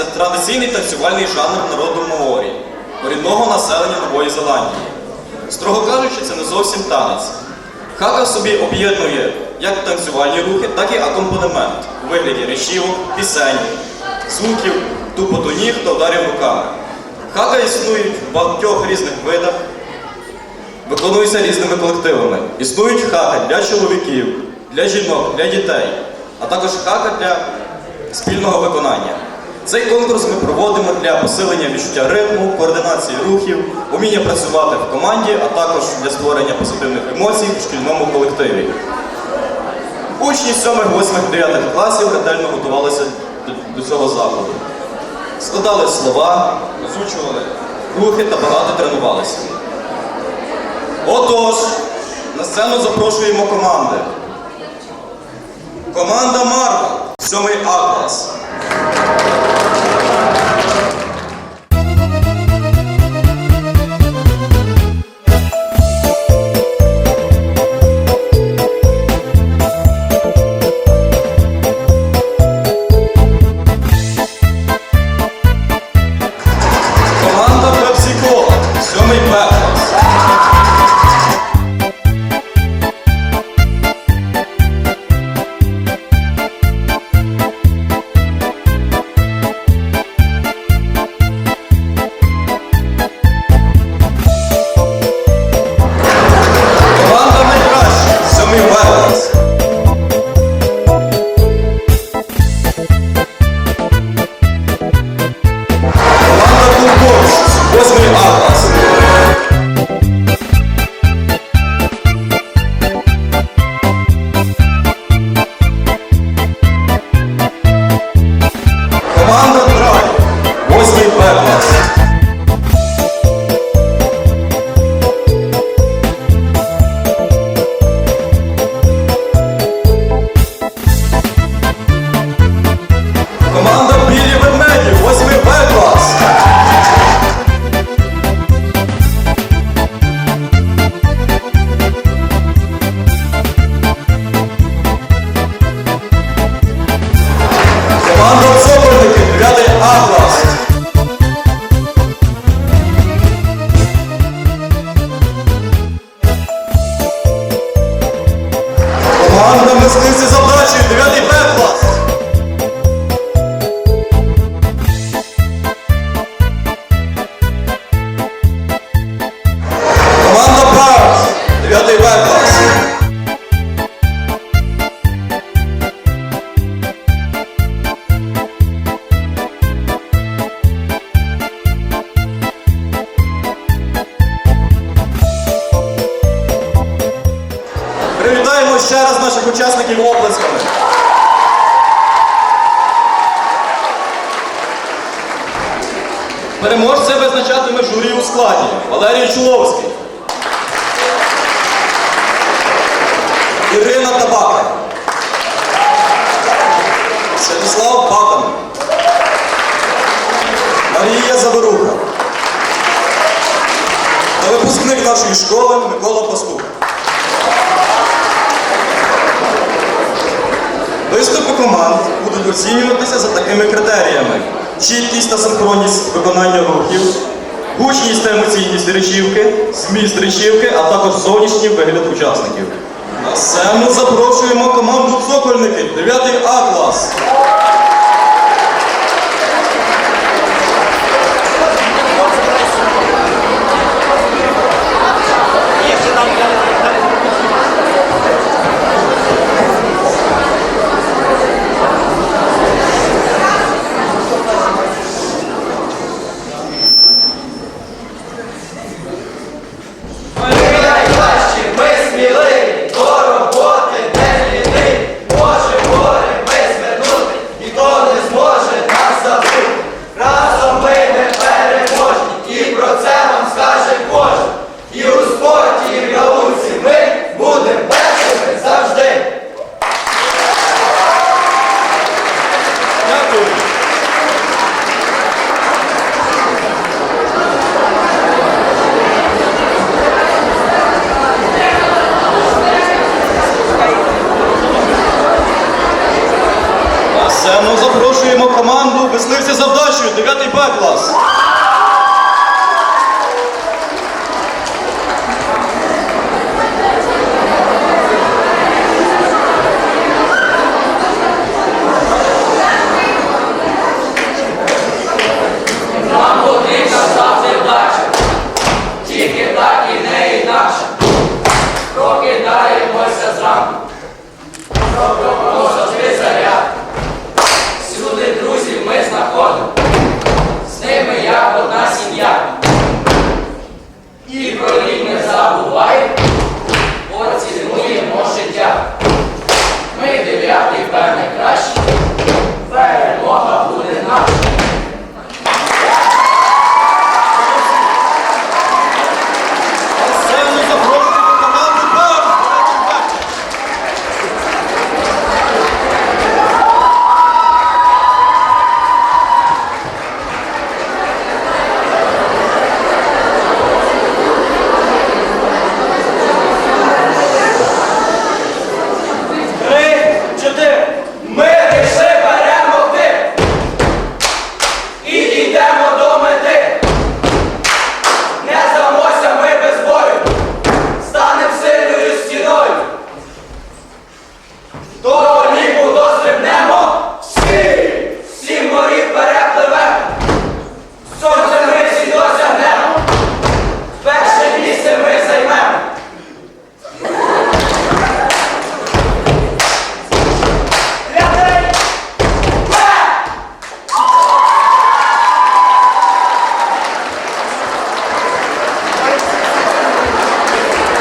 це традиційний танцювальний жанр народу Маорі, корінного населення Нової Зеландії. Строго кажучи, це не зовсім танець. Хака собі об'єднує як танцювальні рухи, так і акомпанемент у вигляді речівок, пісень, звуків, тупоту ніг та ударів руками. Хака існують в багатьох різних видах, виконуються різними колективами. Існують хака для чоловіків, для жінок, для дітей, а також хака для спільного виконання. Цей конкурс ми проводимо для посилення відчуття ритму, координації рухів, уміння працювати в команді, а також для створення позитивних емоцій в шкільному колективі. Учні 7, 8, 9 класів ретельно готувалися до- цього заходу. Складали слова, озвучували рухи та багато тренувалися. Отож, на сцену запрошуємо команди. Команда Марка, 7 А клас. Складі Валерій Чуловський. Ірина Табака. Станіслав Батан. Марія Заворуха. Та випускник нашої школи Микола Пастух. Виступи команд будуть оцінюватися за такими критеріями: чіткість та синхронність виконання рухів, гучність та емоційність речівки, зміст речівки, а також зовнішній вигляд учасників. На сцену запрошуємо команду Цокольники, 9 А клас.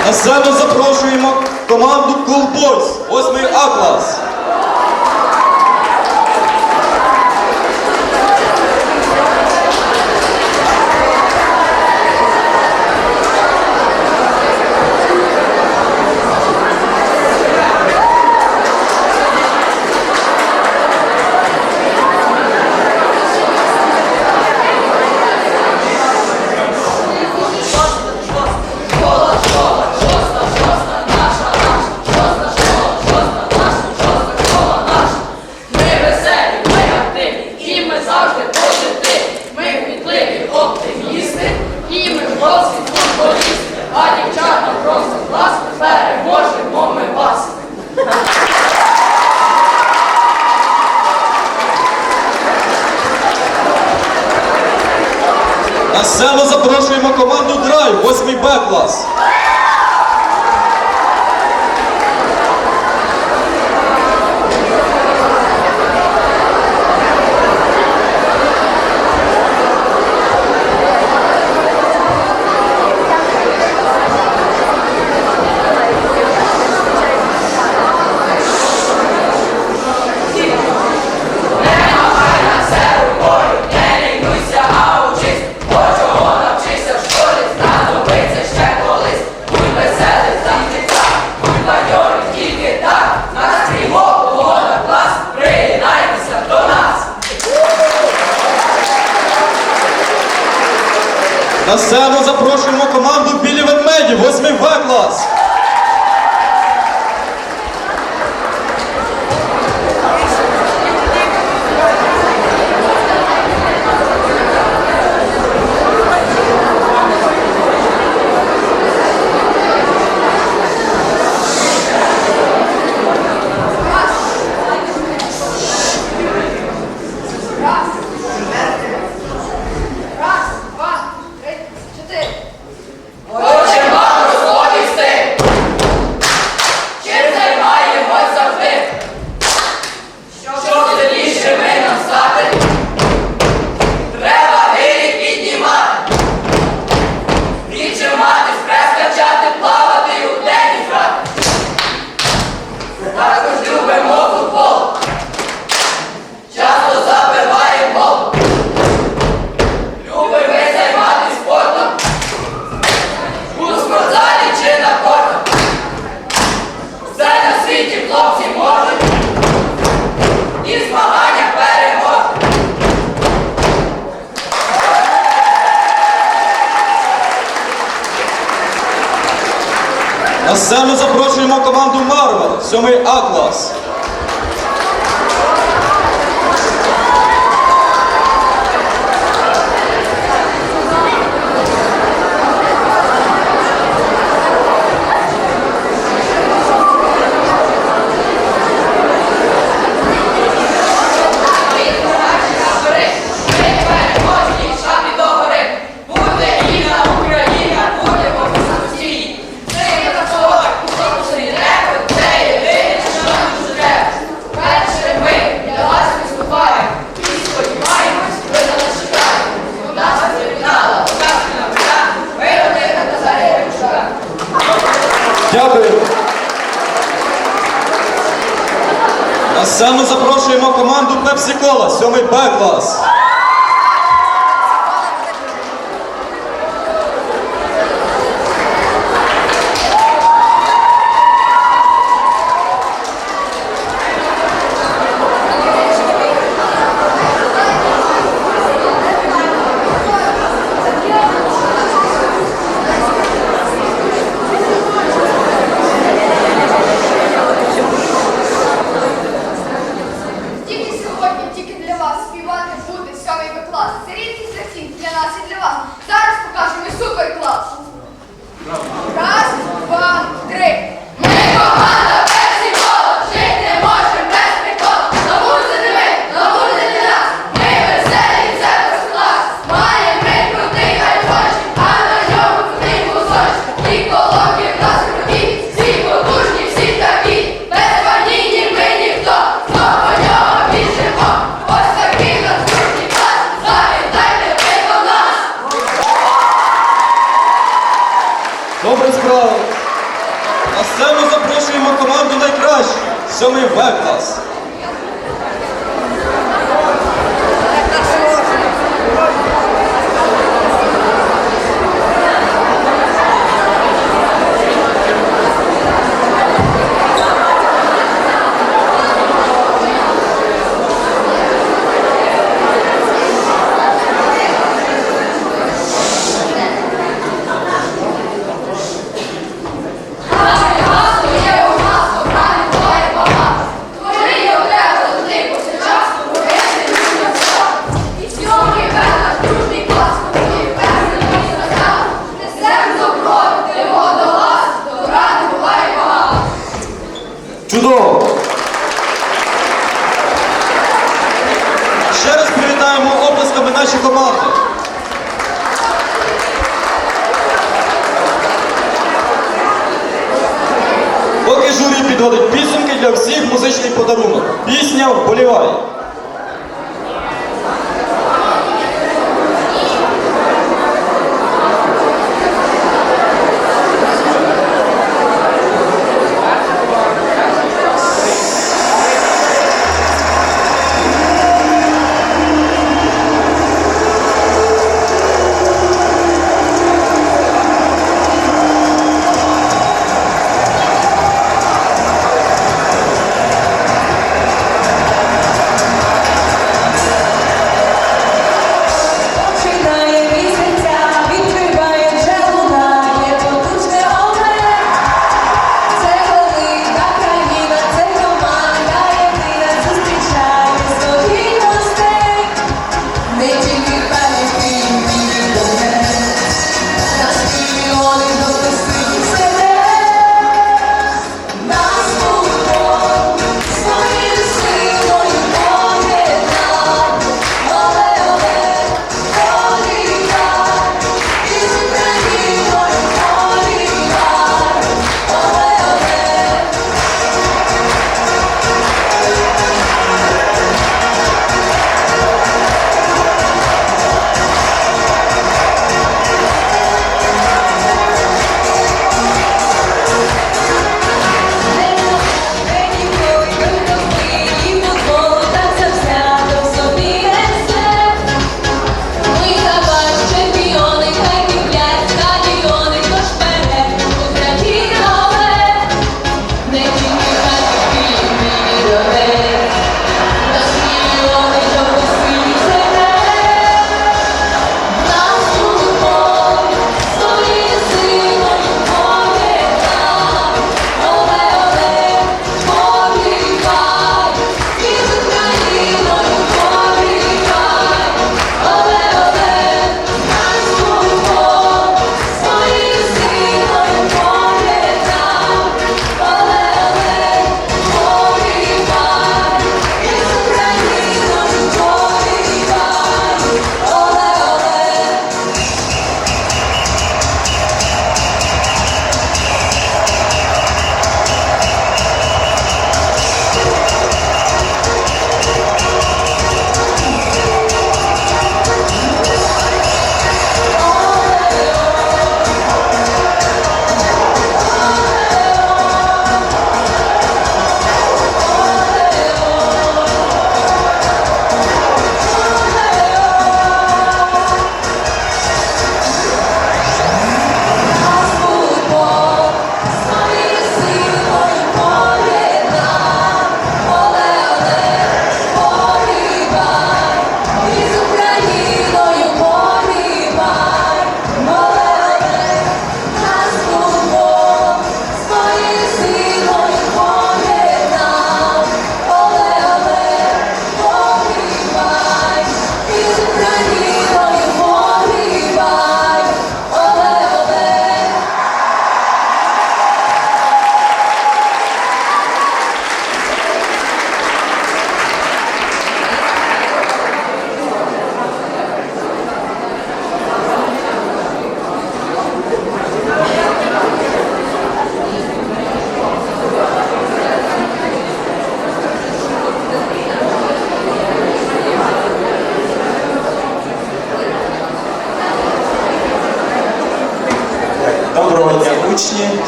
На сцену запрошуємо команду Cool Boys, 8 А клас. На сцену запрошуємо команду Драйв, 8 Б клас. На сцену запрошуємо команду білі ведмеді, 8 В клас. Журі підводить для всіх музичний подарунок. Пісня вболівай.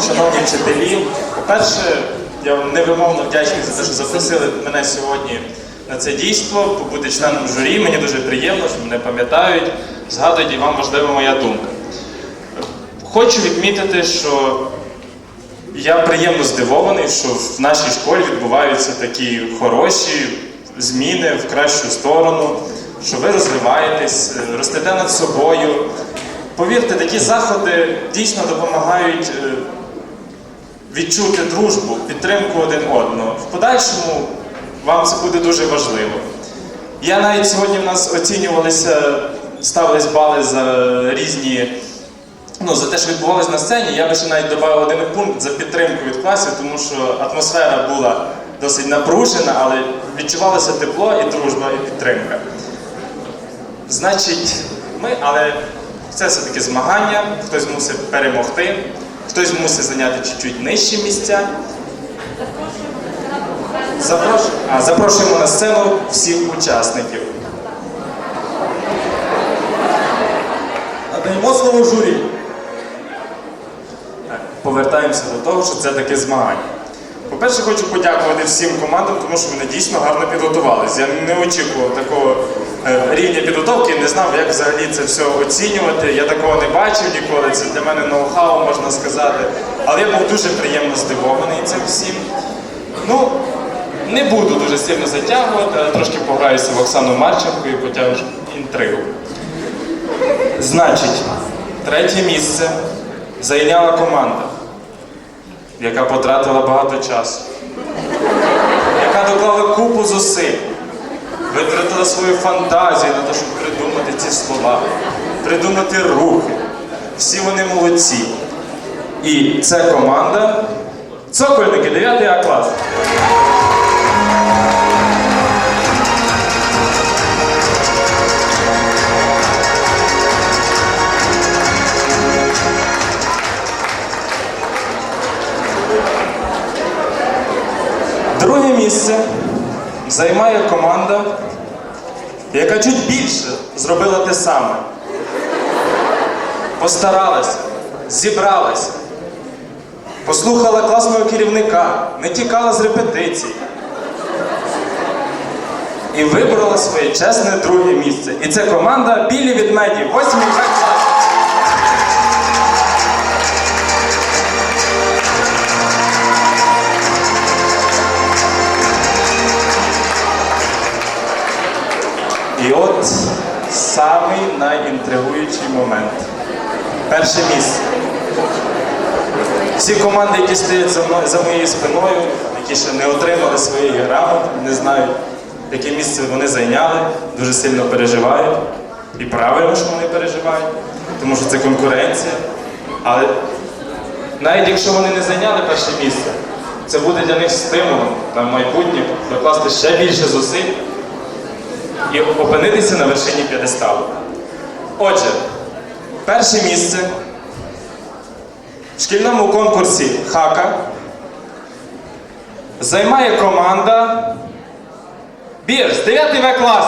Шановні вчителі, по-перше, я вам невимовно вдячний за те, що запросили мене сьогодні на це дійство, побути членом журі. Мені дуже приємно, що мене пам'ятають, згадують і вам важлива моя думка. Хочу відмітити, що я приємно здивований, що в нашій школі відбуваються такі хороші зміни в кращу сторону, що ви розвиваєтесь, ростете над собою. Повірте, такі заходи дійсно допомагають е, відчути дружбу, підтримку один одного. В подальшому вам це буде дуже важливо. Я навіть сьогодні в нас оцінювалися, ставились бали за різні ну, за те, що відбувалось на сцені, я би ще навіть додав один пункт за підтримку від класів, тому що атмосфера була досить напружена, але відчувалося тепло і дружба, і підтримка. Значить, ми, але це все-таки змагання, хтось мусить перемогти, хтось мусить зайняти чуть-чуть нижчі місця. Запрош... А, запрошуємо на сцену всіх учасників. Надаємо слово журі. Повертаємося до того, що це таке змагання. По-перше, хочу подякувати всім командам, тому що вони дійсно гарно підготувалися. Я не очікував такого рівня підготовки, не знав, як взагалі це все оцінювати. Я такого не бачив ніколи. Це для мене ноу-хау, можна сказати. Але я був дуже приємно здивований цим всім. Ну, не буду дуже сильно затягувати, але трошки пограюся в Оксану Марченко і потягну інтригу. Значить, третє місце зайняла команда, яка потратила багато часу, яка доклала купу зусиль, витратила свою фантазію на те, щоб придумати ці слова, придумати рухи. Всі вони молодці. І це команда Цокольники, 9 А клас. Друге місце займає команда, яка чуть більше зробила те саме. Постаралася, зібралася, послухала класного керівника, не тікала з репетицій. І виборола своє чесне друге місце. І це команда Білі відмеді, 8 клас. І от самий найінтригуючий момент. Перше місце. Всі команди, які стоять за, мною, за моєю спиною, які ще не отримали своєї грамоти, не знають, яке місце вони зайняли, дуже сильно переживають. І правильно, що вони переживають, тому що це конкуренція. Але навіть якщо вони не зайняли перше місце, це буде для них стимулом на майбутнє докласти ще більше зусиль і опинитися на вершині п'єдесталу. Отже, перше місце в шкільному конкурсі Хака займає команда Бірс, 9 В клас.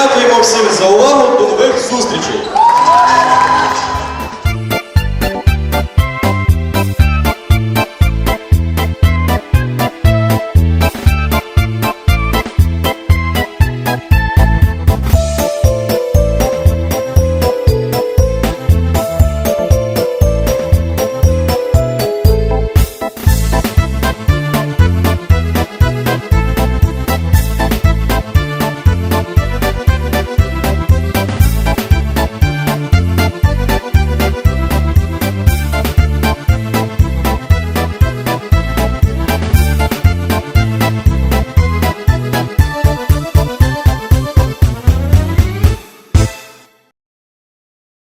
Дякуємо всім за увагу. До нових зустрічей!